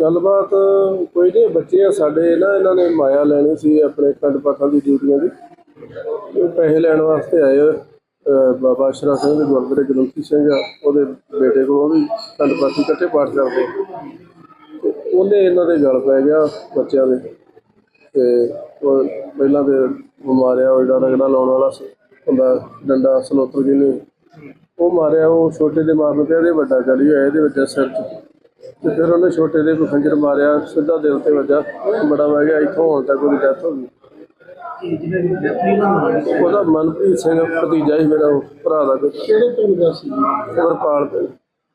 ਗੱਲਬਾਤ ਕੋਈ ਨਹੀਂ, ਬੱਚੇ ਆ ਸਾਡੇ ਨਾ, ਇਹਨਾਂ ਨੇ ਮਾਇਆ ਲੈਣੀ ਸੀ ਆਪਣੇ ਖੰਡ ਪਾਠਾਂ ਦੀ ਡਿਊਟੀਆਂ ਦੀ। ਉਹ ਪੈਸੇ ਲੈਣ ਵਾਸਤੇ ਆਏ ਅਹ ਬਾਬਾ ਅਸ਼ਰਾ ਸਿੰਘ ਦੇ ਗੁਰਦੁਆਰੇ ਗ੍ਰੰਥੀ ਸਿੰਘ ਆ, ਉਹਦੇ ਬੇਟੇ ਕੋਲ ਉਹ ਵੀ ਖੰਡ ਪਾਠੀ ਇਕੱਠੇ ਪਾਠ ਕਰਦੇ ਤੇ ਉਹਨੇ ਇਹਨਾਂ ਦੇ ਗਲ ਪੈ ਗਿਆ ਬੱਚਿਆਂ ਦੇ। ਤੇ ਉਹ ਪਹਿਲਾਂ ਤੇ ਬਿਮਾਰਿਆ ਉਹ ਜਿਹੜਾ ਰਗੜਾ ਲਾਉਣ ਵਾਲਾ ਸੀ, ਹੁੰਦਾ ਡੰਡਾ ਸਲੋਤਰ ਜਿਹਨੇ, ਉਹ ਮਾਰਿਆ, ਉਹ ਛੋਟੇ ਦੇ ਮਾਰਨ ਤੇ ਇਹਦੇ ਵੱਡਾ ਚੜੀ ਹੋਇਆ, ਇਹਦੇ ਵਿੱਚ ਸਿਰ 'ਚ। ਤੇ ਫਿਰ ਉਹਨੇ ਛੋਟੇ ਦੇ ਕੋਈ ਖੰਜਰ ਮਾਰਿਆ ਸਿੱਧਾ ਦਿਲ ਤੇ ਵੱਜਾ ਬੜਾ ਵਹਿ ਗਿਆ ਇੱਥੋਂ ਹੁਣ ਤੱਕ ਉਹਦੀ ਡੈਥ ਹੋ ਗਈ। ਉਹਦਾ ਮਨਪ੍ਰੀਤ ਸਿੰਘ ਭਤੀਜਾ ਹੀ ਮੇਰਾ ਉਹ ਭਰਾ ਦਾ ਕਿਹੜੇ ਪਿੰਡ ਦਾ ਸੀ? ਵਰਪਾਲ ਪਿੰਡ।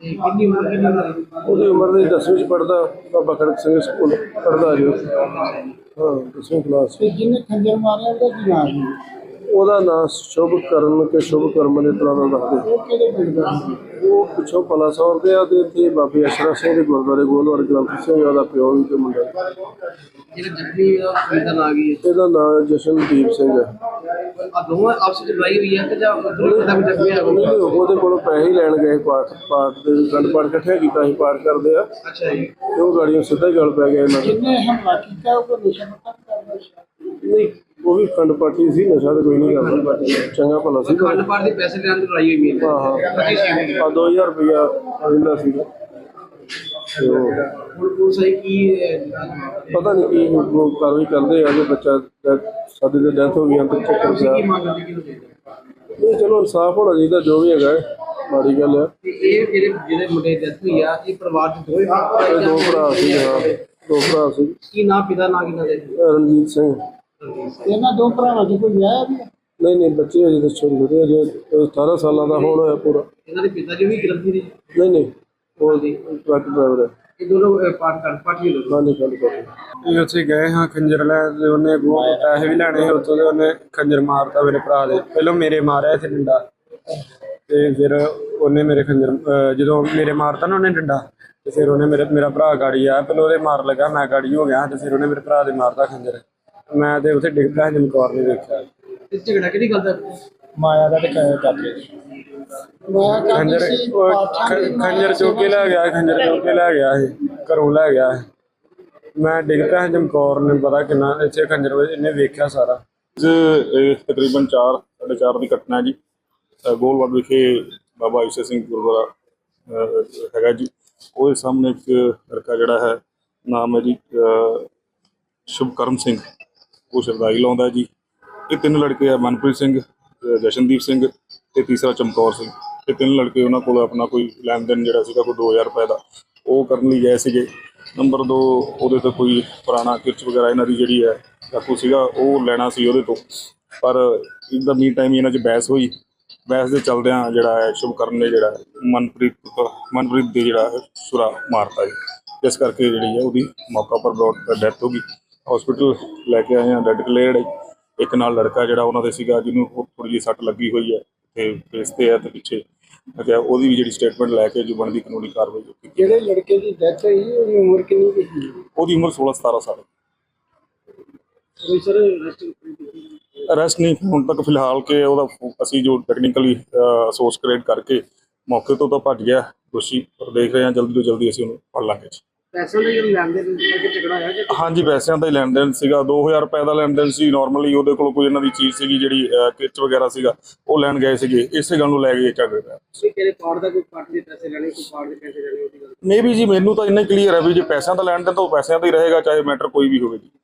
ਕਿੰਨੀ ਉਮਰ ਕਿੰਨੀ ਉਮਰ ਹੈ? ਉਹਦੀ ਉਮਰ ਦੇ 10ਵੀਂ ਚ ਪੜਦਾ ਬਾਬਾ ਖੜਕ ਸਿੰਘ ਸਕੂਲ ਪੜਦਾ ਜੀ। ਹਾਂ 10ਵੀਂ ਕਲਾਸ ਤੇ ਜਿਹਨੇ ਖੰਜਰ ਮਾਰਿਆ ਉਹਦਾ ਕੀ ਨਾਮ ਹੈ ਉਹਦਾ ਨਾਮ ਸ਼ੁਭ ਕਰਨ ਕੇ ਸ਼ੁਭ ਕਰਮ ਦੇ ਤਰ੍ਹਾਂ ਦਾ ਦੱਸਦੇ। ਉਹ ਪਿੱਛੋਂ ਪਲਾ ਸੌਰ ਦੇ ਆ ਤੇ ਇੱਥੇ ਬਾਬੇ ਅਸ਼ਰਾ ਸਿੰਘ ਦੇ ਗੁਰਦੁਆਰੇ ਗੋਲਵਾਰ ਗ੍ਰੰਥ ਸਿੰਘ ਉਹਦਾ ਪਿਓ ਵੀ ਤੇ ਮੁੰਡਾ ਜਿਹੜਾ ਜ਼ਖਮੀ ਦਾ ਨਾਂ ਕੀ ਇਹਦਾ ਨਾਮ ਜਸ਼ਨਦੀਪ ਸਿੰਘ ਹੈ। ਆ ਦੋਵਾਂ ਆਪਸ ਵਿੱਚ ਲੜਾਈ ਹੋਈ ਹੈ ਕਿ ਜਾਂ ਦੋਵੇਂ ਦਾ ਜ਼ਖਮੀ ਹੈ ਉਹਦੇ ਕੋਲੋਂ ਪੈਸੇ ਲੈਣ ਗਏ ਪਾਠ ਪਾਠ ਦੇ ਗੰਡ ਪਾਠ ਇਕੱਠੇ ਕੀਤਾ ਸੀ ਪਾਠ ਕਰਦੇ ਆ। ਅੱਛਾ ਜੀ। ਉਹ ਗਾੜੀਆਂ ਸਿੱਧਾ ਗਲ ਪੈ ਗਿਆ ਇਹਨਾਂ ਦੇ। ਜਿਹਨੇ ਹਮਲਾ ਕੀਤਾ ਉਹ ਕੋਈ ਨਸ਼ਾ ਪੱਤਾ ਕਰਦਾ ਨਹੀਂ ਉਹ ਵੀ ਖੰਡ ਪਾਠੀ ਸੀ ਨਸ਼ਾ ਤਾਂ ਕੋਈ ਨਹੀਂ ਕਰਦਾ। ਚੰਗਾ ਭਲਾ ਸੀ। ਖੰਡ ਦੇ ਪੈਸੇ ਲੈਣ ਦੀ ਲੜਾਈ ਹੋਈ ਹੈ। ਹਾਂ ਹਾਂ। ਸੀ। ਆ 2000 ਰੁਪਇਆ ਤੇ ਕੀ ਅਹ, ਪਤਾ ਨਹੀਂ ਕੀ ਉਹ ਕਾਰਵਾਈ ਕਰਦੇ ਆ ਜੇ ਬੱਚਾ ਸਾਡੇ ਦੇ ਡੈਥ ਹੋ ਗਈ ਅੰਦਰ ਚੱਕਰ ਪਿਆ। ਦੇ ਇਹ ਚਲੋ ਇਨਸਾਫ ਹੋਣਾ ਚਾਹੀਦਾ ਜੋ ਵੀ ਹੈਗਾ। ਮਾੜੀ ਗੱਲ ਆ। ਤੇ ਇਹ ਜਿਹੜੇ ਜਿਹੜੇ ਮੁੰਡੇ ਦੀ ਡੈਥ ਹੋਈ ਆ ਇਹ ਪਰਿਵਾਰ ਚ ਦੋਵੇਂ ਦੋ ਭਰਾ ਸੀ ਹਾਂ। ਦੋ ਭਰਾ ਸੀ। ਕੀ ਨਾਂ ਪਿਤਾ ਨਾਂ ਕਿਹਨਾਂ ਦੇ? ਰਣਜੀਤ ਸਿੰਘ। ਇਹਨਾਂ ਦੋ ਭਰਾਵਾਂ ਚ ਕੋਈ ਵਿਆਹ ਵੀ ਨਹੀਂ ਨਹੀਂ ਬੱਚੇ ਅਜੇ ਤਾਂ ਛੋਟੇ ਛੋਟੇ ਅਜੇ 18 ਸਾਲਾਂ ਦਾ ਹੁਣ ਹੋਇਆ ਪੂਰਾ। ਇਹਨਾਂ ਦੇ ਪਿਤਾ ਜੀ ਵੀ ਗ੍ਰੰਥੀ ਨੇ? ਨਹੀਂ ਨਹੀਂ ਉਹ ਟਰੱਕ ਡਰਾਈਵਰ ਹੈ। ਇਹ ਦੋਨੋਂ ਪਾਠ ਕਰ ਪਾਠ ਲੋਕ ਹਾਂਜੀ ਗੱਲ ਕਰ ਇਹ ਉੱਥੇ ਗਏ ਹਾਂ ਖੰਜਰ ਲੈ ਤੇ ਉਹਨੇ ਅੱਗੋਂ ਪੈਸੇ ਵੀ ਲੈਣੇ ਉੱਥੋਂ ਤੇ ਉਹਨੇ ਖੰਜਰ ਮਾਰਤਾ ਮੇਰੇ ਭਰਾ ਦੇ। ਪਹਿਲਾਂ ਮੇਰੇ ਮਾਰਿਆ ਸੀ ਡੰਡਾ ਤੇ ਫਿਰ ਉਹਨੇ ਮੇਰੇ ਖੰਜਰ ਜਦੋਂ ਮੇਰੇ ਮਾਰਤਾ ਨਾ ਉਹਨੇ ਡੰਡਾ ਤੇ ਫਿਰ ਉਹਨੇ ਮੇਰੇ ਮੇਰਾ ਭਰਾ ਗਾੜੀ ਆ ਪਹਿਲਾਂ ਉਹਦੇ ਮਾਰ ਲੱਗਾ ਮੈਂ ਗਾੜੀ ਹੋ ਗਿਆ ਤੇ ਫਿਰ ਉਹਨੇ ਮੇਰੇ ਭਰਾ ਦੇ ਮਾਰਤਾ ਖੰਜਰ। ਮੈਂ ਤੇ ਉੱਥੇ ਡਿੱਗ ਪਿਆ ਜਮਕੌਰ ਨੇ ਦੇਖਿਆ। ਤੇ ਝਗੜਾ ਕਿਹੜੀ ਗੱਲ ਦਾ? ਮਾਇਆ ਦਾ ਤੇ ਚਾਚੇ ਖੰਜਰ ਉਹ ਖ- ਖੰਜਰ ਚੁੱਕ ਲੈ ਗਿਆ ਖੰਜਰ ਚੁੱਕ ਲੈ ਗਿਆ ਇਹ ਘਰੋਂ ਲੈ ਗਿਆ ਮੈਂ ਡਿੱਗ ਪਿਆ ਜਮਕੌਰ ਨੇ ਪਤਾ ਕਿੰਨਾ ਇੱਥੇ ਖੰਜਰ ਵਜੇ ਇਹਨੇ ਵੇਖਿਆ ਸਾਰਾ। ਅੱਜ ਇਹ ਤਕਰੀਬਨ 4 4:30 ਦੀ ਘਟਨਾ ਹੈ ਜੀ। ਅ, ਗੋਲਵਾਡ ਵਿਖੇ ਬਾਬਾ ਈਸ਼ਰ ਸਿੰਘ ਗੁਰਦੁਆਰਾ ਅ, ਹੈਗਾ ਜੀ। ਉਹਦੇ ਸਾਹਮਣੇ ਇੱਕ ਲੜਕਾ ਜਿਹੜਾ ਹੈ ਨਾਮ ਹੈ ਜੀ ਅ, ਸ਼ੁਭਕਰਮ ਸਿੰਘ। ਉਹ ਸ਼ਰਦਾਈ ਲਾਉਂਦਾ ਜੀ। ਇਹ ਤਿੰਨ ਲੜਕੇ ਆ, ਮਨਪ੍ਰੀਤ ਸਿੰਘ, ਜਸ਼ਨਦੀਪ ਸਿੰਘ ਤੇ ਤੀਸਰਾ ਚਮਕੌਰ ਸਿੰਘ। ਇਹ ਤਿੰਨ ਲੜਕੇ ਉਹਨਾਂ ਕੋਲ ਆਪਣਾ ਕੋਈ ਲੈਣ ਦੇਣ ਜਿਹੜਾ ਸੀਗਾ, ਕੋਈ 2000 ਰੁਪਏ ਦਾ, ਉਹ ਕਰਨ ਲਈ ਗਏ ਸੀਗੇ। ਨੰਬਰ 2 ਉਹਦੇ ਤੋਂ ਕੋਈ ਪੁਰਾਣਾ ਕਿਰਚ ਵਗੈਰਾ ਇਹਨਾਂ ਦੀ ਜਿਹੜੀ ਹੈ, ਚਾਕੂ ਸੀਗਾ, ਉਹ ਲੈਣਾ ਸੀ ਉਹਦੇ ਤੋਂ। ਪਰ ਇਨ ਦਾ ਮੀਨ ਟਾਈਮ ਇਹਨਾਂ 'ਚ ਬਹਿਸ ਹੋਈ। ਬਹਿਸ ਦੇ ਚਲਦਿਆਂ ਜਿਹੜਾ ਹੈ ਸ਼ੁਭਕਰਨ ਨੇ ਜਿਹੜਾ ਮਨਪ੍ਰੀਤ ਮਨਪ੍ਰੀਤ ਦੇ ਜਿਹੜਾ ਹੈ ਸੁਰਾ ਮਾਰਤਾ ਜੀ। ਇਸ ਕਰਕੇ ਜਿਹੜੀ ਹੈ, ਉਹਦੀ ਮੌਕਾ ਪਰ ਬਰੋਡ ਡੈਥ ਹੋ ਗਈ। ਹਸਪੀਟਲ ਲੈ ਕੇ ਆਏ ਆ ਡੈਡ ਕਲੇਅਰਡ ਇੱਕ ਨਾਲ ਲੜਕਾ ਜਿਹੜਾ ਉਹਨਾਂ ਦੇ ਸੀਗਾ ਜਿਹਨੂੰ ਥੋੜੀ ਜਿਹੀ ਸੱਟ ਲੱਗੀ ਹੋਈ ਹੈ ਤੇ ਫੇਸ ਤੇ ਹੈ ਤੇ ਪਿੱਛੇ। ਤੇ ਉਹਦੀ ਵੀ ਜਿਹੜੀ ਸਟੇਟਮੈਂਟ ਲੈ ਕੇ ਜੋ ਬਣਦੀ ਕਾਨੂੰਨੀ ਕਾਰਵਾਈ ਕੀਤੀ ਜਿਹੜੇ ਲੜਕੇ ਦੀ ਡੈਥ ਹੋਈ ਉਹਦੀ ਉਮਰ ਕਿੰਨੀ ਕੁ ਸੀ? ਉਹਦੀ ਉਮਰ 16 17 ਸਾਲ ਕੋਈ ਸਰ ਅਰੈਸਟ ਨਹੀਂ ਹੁਣ ਤੱਕ ਫਿਲਹਾਲ ਕਿ ਉਹਦਾ ਫੋ- ਅਸੀਂ ਜੋ ਟੈਕਨੀਕਲੀ ਸੋਰਸ ਕ੍ਰੀਏਟ ਕਰਕੇ ਮੌਕੇ ਤੋਂ ਤਾਂ ਭੱਜ ਗਿਆ ਦੋਸ਼ੀ। ਪਰ ਦੇਖ ਰਹੇ ਹਾਂ ਜਲਦੀ ਤੋਂ ਜਲਦੀ ਅਸੀਂ ਉਹਨੂੰ ਫੜ ਲਾਂਗੇ ਜੀ। ਪੈਸੇ ਕਿ ਝਗੜਾ ਹੋਇਆ ਹਾਂਜੀ ਪੈਸਿਆਂ ਦਾ ਹੀ ਲੈਣ ਦੇਣ ਸੀਗਾ 2000 ਰੁਪਏ ਦਾ ਲੈਣ ਦੇਣ ਸੀ। ਨਾਰਮਲੀ ਉਹਦੇ ਕੋਲ ਕੋਈ ਇਹਨਾਂ ਦੀ ਚੀਜ਼ ਸੀਗੀ ਜਿਹੜੀ ਕਿਚ ਵਗੈਰਾ ਸੀਗਾ ਉਹ ਲੈਣ ਗਏ ਸੀਗੇ। ਇਸੇ ਗੱਲ ਨੂੰ ਲੈ ਕੇ ਝਗੜੇ ਕਿਹੜੇ ਦਾ ਕੋਈ ਪਾਰਟ ਦੇ ਪੈਸੇ ਲੈਣੇ ਕੋਈ ਪਾੜ ਦੇ ਪੈਸੇ ਲੈਣੇ ਉਹਦੀ ਗੱਲ। ਮੇਬੀ ਜੀ ਮੈਨੂੰ ਤਾਂ ਇੰਨਾ ਕਲੀਅਰ ਹੈ ਵੀ ਜੇ ਪੈਸਿਆਂ ਦਾ ਲੈਣ ਦੇਣ ਤਾਂ ਉਹ ਪੈਸਿਆਂ ਦਾ ਹੀ ਰਹੇਗਾ ਚਾਹੇ ਮੈਟਰ ਕੋਈ ਵੀ ਹੋਵੇ ਜੀ।